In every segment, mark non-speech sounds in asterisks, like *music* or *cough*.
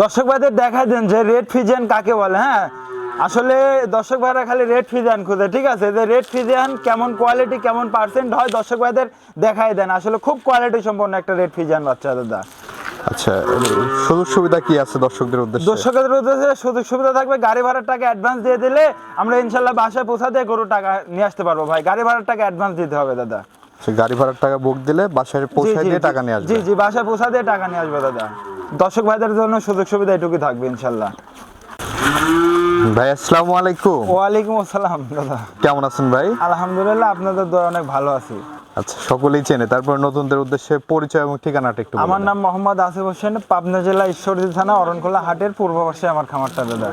দর্শক ভাইদের দেখাই দেন যে রেড ফিজিয়ান কাকে বলে হ্যাঁ? আসলে দর্শক ভাইরা খালি রেড ফিজিয়ান খুঁজে ঠিক আছে? যে রেড ফিজিয়ান কেমন কোয়ালিটি কেমন পার্সেন্ট হয় দর্শক ভাইদের দেখাই দেন। আসলে খুব কোয়ালিটি সম্পন্ন একটা রেড ফিজিয়ান বাচ্চা দাদা। আচ্ছা সুযোগ সুবিধা কি আছে দর্শকদের উদ্দেশ্যে? দর্শকদের উদ্দেশ্যে সুযোগ সুবিধা থাকবে গাড়ি ভাড়ার টাকা অ্যাডভান্স দিয়ে দিলে আমরা ইনশাল্লাহ বাসায় পৌঁছা দিয়ে গরু টাকা নিয়ে আসতে পারব। ভাই গাড়ি ভাড়ার টাকা অ্যাডভান্স দিতে হবে দাদা। আচ্ছা, গাড়ি ভাড়ার টাকা বুক দিলে বাসায় পৌঁছায় দিয়ে টাকা নিয়ে আসবে। জি জি বাসায় পৌঁছা দিয়ে টাকা নিয়ে আসবে দাদা। দর্শক ভাইদের জন্য সুযোগ সুবিধা এটুকুই থাকবে ইনশাল্লাহ। ভাই আসসালামু আলাইকুম। ওয়ালাইকুম আসসালাম দাদা। কেমন আছেন ভাই? আলহামদুলিল্লাহ আপনাদের দোয়া অনেক ভালো আছি। আচ্ছা সকলেই চেনে। তারপর নতুনদের উদ্দেশ্যে পরিচয় এবং ঠিকানাটা একটু আমার নাম মোহাম্মদ আসিফ হোসেন পাবনা জেলা ঈশ্বরদী থানা অরণখোলা হাটের পূর্ব পাশে আমার খামারটা দাদা।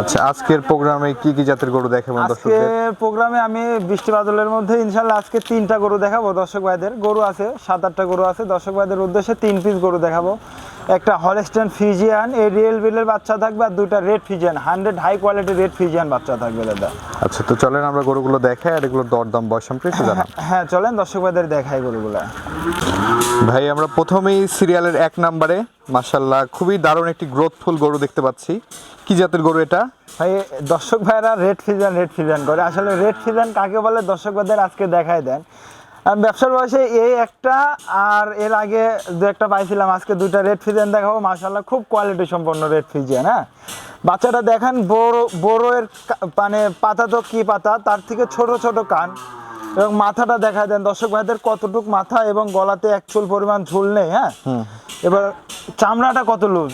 আচ্ছা আজকের প্রোগ্রামে কি কি জাতের গরু দেখাবেন আজকে প্রোগ্রামে আমি বৃষ্টি বাদলের মধ্যে ইনশাল্লাহ আজকে তিনটা গরু দেখাবো দর্শক ভাইদের। গরু আছে সাত আটটা গরু আছে। দর্শক ভাইদের উদ্দেশ্যে তিন পিস গরু দেখাবো। একটা হলস্টেন ফিজিয়ান এই রিয়েল বিলের বাচ্চা থাকবে আর দুইটা রেড ফিজিয়ান হান্ড্রেড হাই কোয়ালিটির রেড ফিজিয়ান বাচ্চা থাকবে দাদা। আচ্ছা তো চলেন আমরা গরুগুলো দেখাই আর এগুলো দরদাম বয়স সম্পর্কে হ্যাঁ চলেন দর্শক ভাইদের দেখাই গরুগুলা। ভাই আমরা প্রথমেই সিরিয়ালের এক নম্বরে। মাশাল্লাহ খুবই দারুণ একটি গ্রোথফুল গরু দেখতে পাচ্ছি। কি জাতের গরু এটা? ভাই দর্শক ভাইরা রেড ফিজান রেড ফিজান করে। আসলে রেড ফিজান কাকে বলে দর্শক ভাইদের আজকে দেখাই দেন। ব্যবসার বয়সে এই একটা আর এর আগে দু একটা পাইছিলাম। আজকে দুইটা রেড ফিজান দেখাবো। মাশাল্লাহ খুব কোয়ালিটি সম্পন্ন রেড ফিজিয়ান হ্যাঁ? বাচ্চাটা দেখেন বড় বড় এর মানে পাতা তো কি পাতা? তার থেকে ছোট ছোট কান। এবং মাথাটা দেখা দেন। দর্শক ভাইদের কতটুক মাথা এবং গলাতে এক চুল পরিমাণ ঝুল নেই হ্যাঁ? এবার চামড়াটা কত লুজ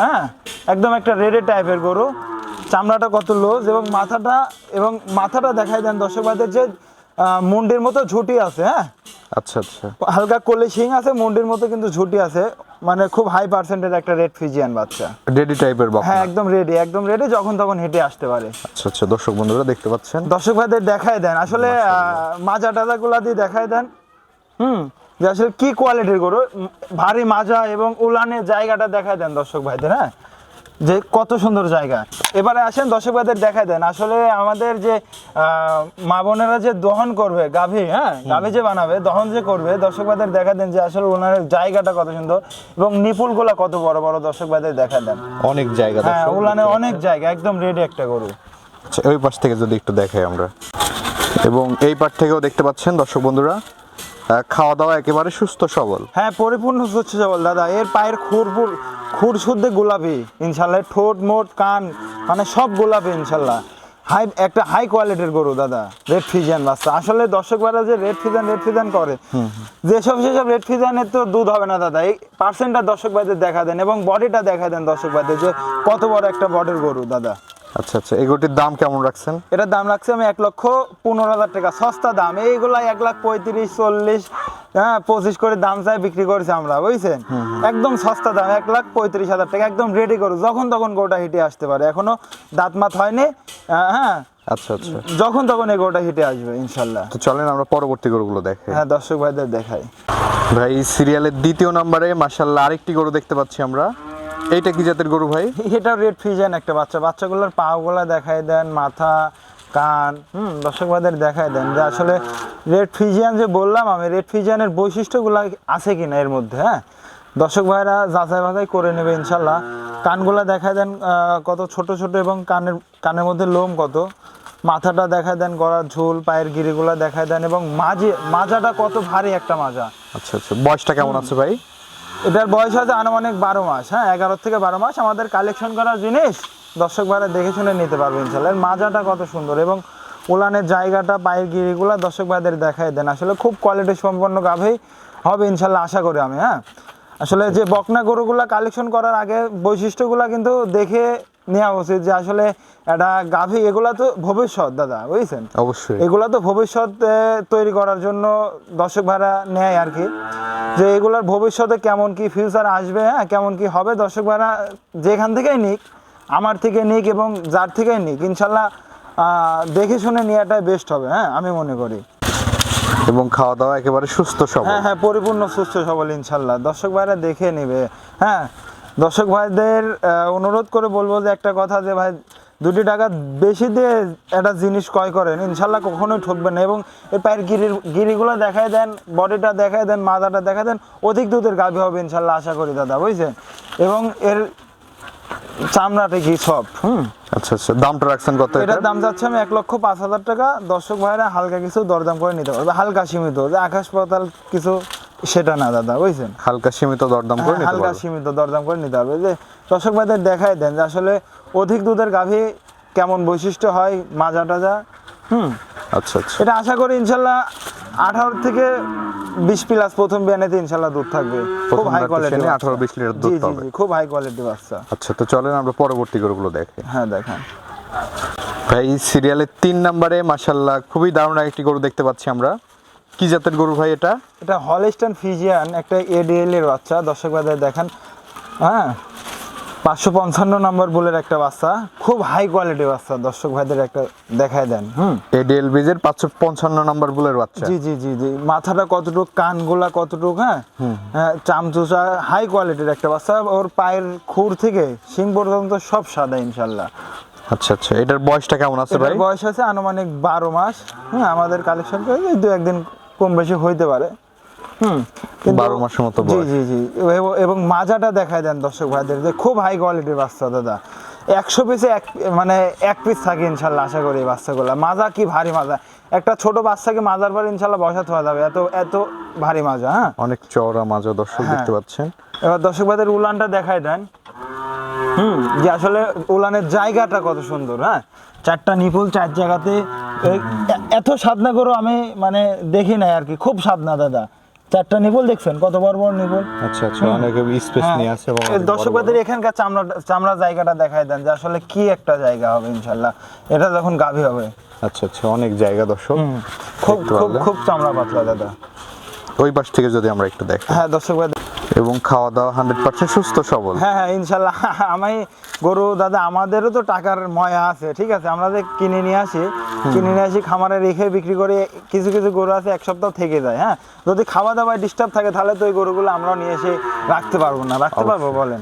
হ্যাঁ? একদম একটা রেডে টাইপের গরু। চামড়াটা কত লুজ এবং মাথাটা এবং মাথাটা দেখাই দেন দর্শক ভাইদের যে মুন্ডির মতো ঝুঁটি আছে হ্যাঁ? আচ্ছা আচ্ছা। হালকা কলি শিং আছে মুন্ডির মতো কিন্তু ঝুঁটি আছে। মানে খুব হাই পার্সেন্টের একটা রেড ফিজিয়ান বাচ্চা। ডেডি টাইপের বক হ্যাঁ একদম রেডি একদম রেডি যখন তখন হেঁটে আসতে পারে। আচ্ছা আচ্ছা দর্শক বন্ধুরা দেখতে পাচ্ছেন? দর্শক ভাইদের দেখায় দেন আসলে মাজা টাজা গুলা দিয়ে দেখায় দেন। হুম যে আসলে কি কোয়ালিটির গরু? ভারী মাজা এবং উলানের জায়গাটা দেখায় দেন দর্শক ভাইদের হ্যাঁ? যে কত সুন্দর জায়গা। এবারে আসেন দর্শক ভাইদের দেখায় দেন। আসলে আমাদের যে মা বোনেরা যে দহন করবে গাভী হ্যাঁ? গাভী যে বানাবে দহন যে করবে দর্শক ভাইদের দেখা দেন যে আসলে ওনার জায়গাটা কত সুন্দর এবং নিপুলগুলা কত বড় বড় দর্শক ভাইদের দেখা দেন। অনেক জায়গা হ্যাঁ উলানের অনেক জায়গা একদম রেডি একটা গরু। আচ্ছা ওই পাশ থেকে যদি একটু দেখাই আমরা। এবং এই পাশ থেকেও দেখতে পাচ্ছেন দর্শক বন্ধুরা খাওয়া দাওয়া একেবারে সুস্থ সবল। হ্যাঁ পরিপূর্ণ সুস্থ সবল। দাদা এর পায়ের খুরপুর খুর শুদ্ধে গোলাপি ইনশাল্লাহ। ঠোঁট মোট কান মানে সব গোলাপি ইনশাল্লাহ। হাই একটা হাই কোয়ালিটির গরু দাদা। রেড ফিজিয়ান বাচ্চা। আসলে দর্শকরা যে রেড ফিজান রেড ফিজান করে যেসব সেসব রেড ফিজানের তো দুধ হবে না দাদা। এই পার্সেন্টটা দর্শক ভাইদের দেখা দেন এবং বডিটা দেখা দেন দর্শক ভাইদের যে কত বড় একটা বডির গরু দাদা। আচ্ছা আচ্ছা এগুটির দাম কেমন রাখছেন? এটার দাম রাখছি আমি এক লক্ষ পনেরো হাজার টাকা। সস্তা দাম। এইগুলা এক লাখ পঁয়ত্রিশ চল্লিশ হ্যাঁ পঁচিশ করে দাম চাই বিক্রি করেছি আমরা বুঝছেন? একদম সস্তা দাম এক লাখ পঁয়ত্রিশ হাজার টাকা একদম রেডি করো যখন তখন গোটা হিটে আসতে পারে। এখনও দাঁত মাত হয়নি হ্যাঁ। আচ্ছা আচ্ছা। যখন তখন এই গোটা হিটে আসবে ইনশাল্লাহ। তো চলেন আমরা পরবর্তী গরুগুলো দেখাই। হ্যাঁ দর্শক ভাইদের দেখাই। ভাই সিরিয়ালের দ্বিতীয় নম্বরে মাশাল্লাহ আরেকটি গরু দেখতে পাচ্ছি আমরা। এইটা কি জাতের গরু ভাই? এটা রেড ফিজেন একটা বাচ্চা। বাচ্চাগুলোর পাগুলা দেখাই দেন মাথা কান হুম দর্শক ভাইদের দেখাই দেন যে আসলে রেড ফিজিয়ান যে বললাম আমি রেড ফিজিয়ানের বৈশিষ্ট্যগুলো আছে কিনা এর মধ্যে হ্যাঁ? দর্শক ভাইরা যাচাই বাছাই করে নেবে ইনশাল্লাহ। কানগুলা দেখাই দেন কত ছোট ছোট এবং কানের কানের মধ্যে লোম কত। মাথাটা দেখায় দেন গলার ঝুল পায়ের গিরিগুলা দেখায় দেন এবং মাঝে মাজাটা কত ভারী একটা মাজা। আচ্ছা আচ্ছা। বয়সটা কেমন আছে ভাই? এটার বয়স আছে আনুমানিক বারো মাস হ্যাঁ? এগারো থেকে বারো মাস। আমাদের কালেকশন করা জিনিস দর্শক ভাইরা দেখে শুনে নিতে পারবে ইনশাল্লাহ। এর মাজাটা কত সুন্দর এবং উলানের জায়গাটা পায়ের গিরিগুলো দর্শক ভাইদের দেখাই দেন। আসলে খুব কোয়ালিটি সম্পন্ন গাভেই হবে ইনশাল্লাহ, আশা করি আমি হ্যাঁ? আসলে যে বকনা গরুগুলা কালেকশন করার আগে বৈশিষ্ট্যগুলো কিন্তু দেখে নেওয়া উচিত যে আসলে একটা গাভী এগুলা তো ভবিষ্যৎ দাদা বুঝছেন? অবশ্যই। এগুলা তো ভবিষ্যৎ তৈরি করার জন্য দর্শক ভাড়া নেয় আর কি। যে এগুলার ভবিষ্যতে কেমন কি ফিউচার আসবে হ্যাঁ কেমন কি হবে দর্শক ভাড়া যেখান থেকেই নিক আমার থেকে নিক এবং যার থেকেই নিক ইনশাল্লাহ দেখে শুনে নেওয়াটাই বেস্ট হবে হ্যাঁ আমি মনে করি। এবং খাওয়া দাওয়া একেবারে সুস্থ সবল। হ্যাঁ হ্যাঁ পরিপূর্ণ সুস্থ সবল ইনশাল্লাহ। দর্শক ভাইরা দেখে নেবে হ্যাঁ দর্শক ভাইদের অনুরোধ করে বলব যে একটা কথা যে ভাই দুটি টাকা বেশি দিয়ে একটা জিনিস ক্রয় করেন ইনশাল্লাহ কখনোই ঠকবেন না। এবং এর পায়ের গিরির গিরিগুলো দেখায় দেন বডিটা দেখায় দেন মাথাটা দেখায় দেন অধিক দুধের গাভী হবে ইনশাল্লাহ আশা করি দাদা বুঝছেন? এবং এর চামড়াটা কি সব হুম? আচ্ছা আচ্ছা দামটা রাখছেন কত এটার এটার? দাম যাচ্ছে আমি এক লক্ষ পাঁচ হাজার টাকা। দর্শক ভাইরা হালকা কিছু দরদাম করে নিতে পারবে হালকা সীমিত যে আকাশ পাতাল কিছু সেটা না দাদা বুঝছেন? হালকা সীমিত দরদাম করে হালকা সীমিত দরদাম করে নিতে হবে। যে দর্শক ভাইদের দেখাই দেন যে আসলে অধিক দুধের গাভী কেমন বৈশিষ্ট্য হয় মাজা টাজা? হুম। আচ্ছা আচ্ছা। এটা আশা করি ইনশাল্লাহ আঠারো থেকে বিশ প্লাস প্রথম বিয়ানেতে ইনশাল্লাহ দুধ থাকবে। খুব হাই কোয়ালিটি আঠারো 18 20 লিটার দুধ জি জি পাবে। খুব হাই কোয়ালিটি বাচ্চা। আচ্ছা তো চলেন আমরা পরবর্তী গরুগুলো দেখে। হ্যাঁ দেখেন। ভাই সিরিয়ালের তিন নম্বরে মাশাল্লাহ খুবই দারুণ একটি গরু দেখতে পাচ্ছি আমরা। কি জাতের গরু ভাই এটা? এটা হলস্টান ফিজিয়ান একটা এডিএল এর বাচ্চা। দর্শক ভাইদের দেখেন হ্যাঁ? পাঁচশো পঞ্চান্ন নম্বর বুলের একটা বাচ্চা। খুব হাই কোয়ালিটি বাচ্চা দর্শক ভাইদের একটা দেখায় দেন হুম? এডিএল বিজের পাঁচশো পঞ্চান্ন নম্বর বুলের বাচ্চা। জি জি জি জি। মাথাটা কতটুকু কানগুলা কতটুকু হ্যাঁ? হ্যাঁ চামচুচা হাই কোয়ালিটির একটা বাচ্চা। ওর পায়ের খুর থেকে শিং পর্যন্ত সব সাদা ইনশাল্লাহ আচ্ছা আচ্ছা। এটার বয়সটা কেমন আছে ভাই? বয়স আছে আনুমানিক বারো মাস। হ্যাঁ আমাদের কালেকশন দু একদিন কম বেশি হইতে পারে। হুম 12 মাসের মতো জি জি জি। এবং- মাজাটা দেখায় দেন দর্শক ভাইদের যে খুব হাই কোয়ালিটির বাচ্চা দাদা। একশো পিসে এক মানে এক পিস থাকে ইনশাল্লাহ আশা করি বাচ্চাগুলো। মাজা কি ভারী মাজা? একটা ছোট বাচ্চাকে মাজার পর ইনশাল্লাহ বসাতে হওয়া যাবে। এত এত ভারী মাজা হ্যাঁ? অনেক চওড়া মাজা দর্শক হ্যাঁ। দেখতে পাচ্ছেন। এবার দর্শক ভাইদের উলানটা দেখায় দেন। হুম যে আসলে উলানের জায়গাটা কত সুন্দর হ্যাঁ? চারটা নিপুল চার জায়গাতে এত সাধনা করো আমি মানে দেখি নাই আর কি। খুব সাধনা দাদা। চারটা নিপুল দেখছেন? কত বড় বড় নিপুল? আচ্ছা আচ্ছা অনেক স্পেস হ্যাঁ, নিয়ে আছে এবং এই অনেক বড় দর্শক বড়। ভাইদের এখানকার চামড়া চামড়া জায়গাটা দেখায় দেন যে আসলে কি একটা জায়গা হবে ইনশাল্লাহ। এটা যখন গাভী হবে। আচ্ছা আচ্ছা অনেক জায়গা দর্শক। খুব খুব। খুব চামড়া পাতলা দাদা। ওই পাশ থেকে যদি আমরা একটু দেখি। হ্যাঁ দর্শক ভাই এবং খাওয়া দাওয়া হান্ড্রেড পার্সেন্ট সুস্থ সবল। হ্যাঁ হ্যাঁ ইনশাল্লাহ। *laughs* আমি গরু দাদা আমাদেরও তো টাকার ময়া আছে ঠিক আছে? আমরা যে কিনে নিয়ে আসি কিনে নিয়ে আসি খামারে রেখে বিক্রি করে কিছু কিছু গরু আছে এক সপ্তাহ থেকে যায় হ্যাঁ? যদি খাওয়া দাওয়ায় ডিস্টার্ব থাকে তাহলে তো ওই গরুগুলো আমরাও নিয়ে এসে রাখতে পারব না। রাখতে পারব বলেন।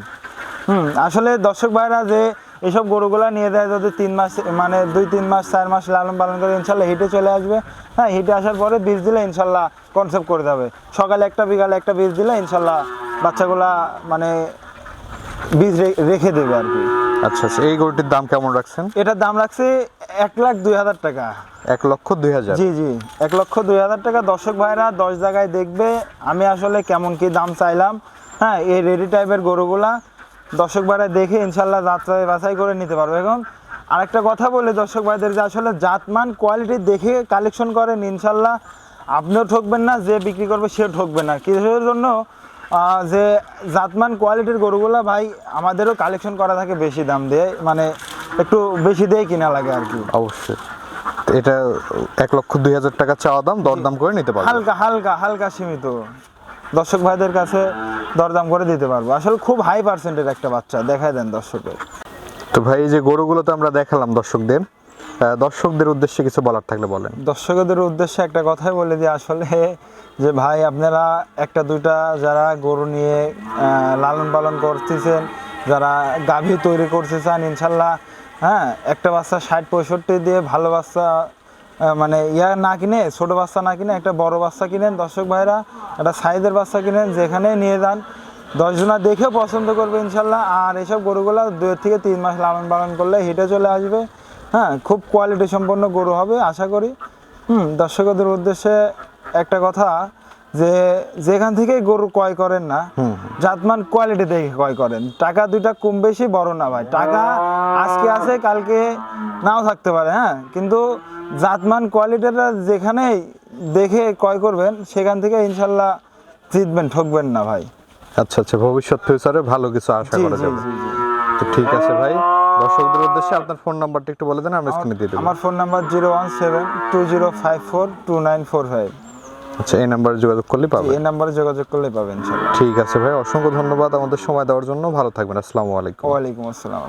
হুম আসলে দর্শক ভাইরা যে এইসব গরুগুলা নিয়ে দেয় যদি তিন মাস মানে দুই তিন মাস চার মাস লালন পালন করে ইনশাল্লাহ হিটে চলে আসবে হ্যাঁ? হিটে আসার পরে বীজ দিলে ইনশাল্লাহ কনসেপ্ট করে যাবে। সকালে একটা বিকালে একটা বীজ দিলে ইনশাল্লাহ বাচ্চাগুলা মানে বীজ রেখে দেবে আর কি। আচ্ছা আচ্ছা এই গরুটির দাম কেমন রাখছেন? এটার দাম রাখছে এক লাখ দুই হাজার টাকা। এক লক্ষ দুই হাজার? জি জি এক লক্ষ দুই হাজার টাকা। দর্শক ভাইরা দশ জায়গায় দেখবে আমি আসলে কেমন কি দাম চাইলাম। হ্যাঁ এই রেডি টাইপের গরুগুলা দর্শক ভাইরা দেখে ইনশাল্লাহ যাত্রায় বাছাই করে নিতে পারবে। এখন আরেকটা কথা বলে দর্শক ভাইদের যে আসলে জাতমান কোয়ালিটি দেখে কালেকশন করেন ইনশাল্লাহ আপনিও ঠকবেন না যে বিক্রি করবে সেও ঠকবে না। কিসের জন্য? যে জাতমান কোয়ালিটির গরুগুলা ভাই আমাদেরও কালেকশন করা থাকে বেশি দাম দিয়ে মানে একটু বেশি দিয়ে কিনা লাগে আর কি। অবশ্যই। এটা এক লক্ষ দুই হাজার টাকা চাওয়া দাম দরদাম করে নিতে পারব। হালকা হালকা হালকা সীমিত। দর্শক ভাইদের কাছে দরদাম করে দিতে পারব। আসলে খুব হাই পার্সেন্টের একটা বাচ্চা দেখায় দেন দর্শকের তো ভাই এই যে গরুগুলো তো আমরা দেখালাম দর্শকদের দর্শকদের উদ্দেশ্যে কিছু বলার থাকলে বলেন। দর্শকদের উদ্দেশ্যে একটা কথাই বলে দিই, আসলে যে ভাই আপনারা একটা দুইটা যারা গরু নিয়ে লালন পালন করতেছেন, যারা গাভী তৈরি করতে চান ইনশাল্লাহ হ্যাঁ একটা বাচ্চা ষাট পঁয়ষট্টি দিয়ে ভালো বাচ্চা মানে ইয়া না কিনে, ছোট বাচ্চা না কিনে, একটা বড় বাচ্চা কিনেন। দর্শক ভাইরা, একটা সাইজের বাচ্চা কিনেন, যেখানে নিয়ে যান। দশজনা দেখেও পছন্দ করবে ইনশাল্লাহ। আর এসব গরুগুলো দুই থেকে তিন মাস লালন পালন করলে হিটে চলে আসবে। হ্যাঁ খুব কোয়ালিটি সম্পন্ন গরু হবে আশা করি। হুম দর্শকদের উদ্দেশ্যে একটা কথা যে যেখান থেকে গরু ক্রয় করেন না জাতমান কোয়ালিটি দেখে ক্রয় করেন। টাকা দুইটা কম বেশি বড় না ভাই। টাকা আজকে আছে কালকে নাও থাকতে পারে হ্যাঁ। কিন্তু জাতমান কোয়ালিটিটা যেখানেই দেখে ক্রয় করবেন সেখান থেকে ইনশাল্লাহ জিতবেন ঠকবেন না ভাই। আচ্ছা আচ্ছা ভবিষ্যৎ ফিউচারে ভালো কিছু আশা করা যাবে। ঠিক আছে ভাই। দর্শকদের উদ্দেশ্যে আপনার ফোন নাম্বারটা একটু বলে দেন আমি স্ক্রিনে দিয়ে দেবো। আমার phone number zero one seven two zero five four two nine four five আচ্ছা এই নাম্বারে যোগাযোগ করলে পাবেন। এই নাম্বারে যোগাযোগ করলে পাবেন ঠিক আছে ভাই অসংখ্য ধন্যবাদ আমাদের সময় দেওয়ার জন্য। ভালো থাকবেন আসসালামু আলাইকুম। ওয়ালাইকুম আসসালাম।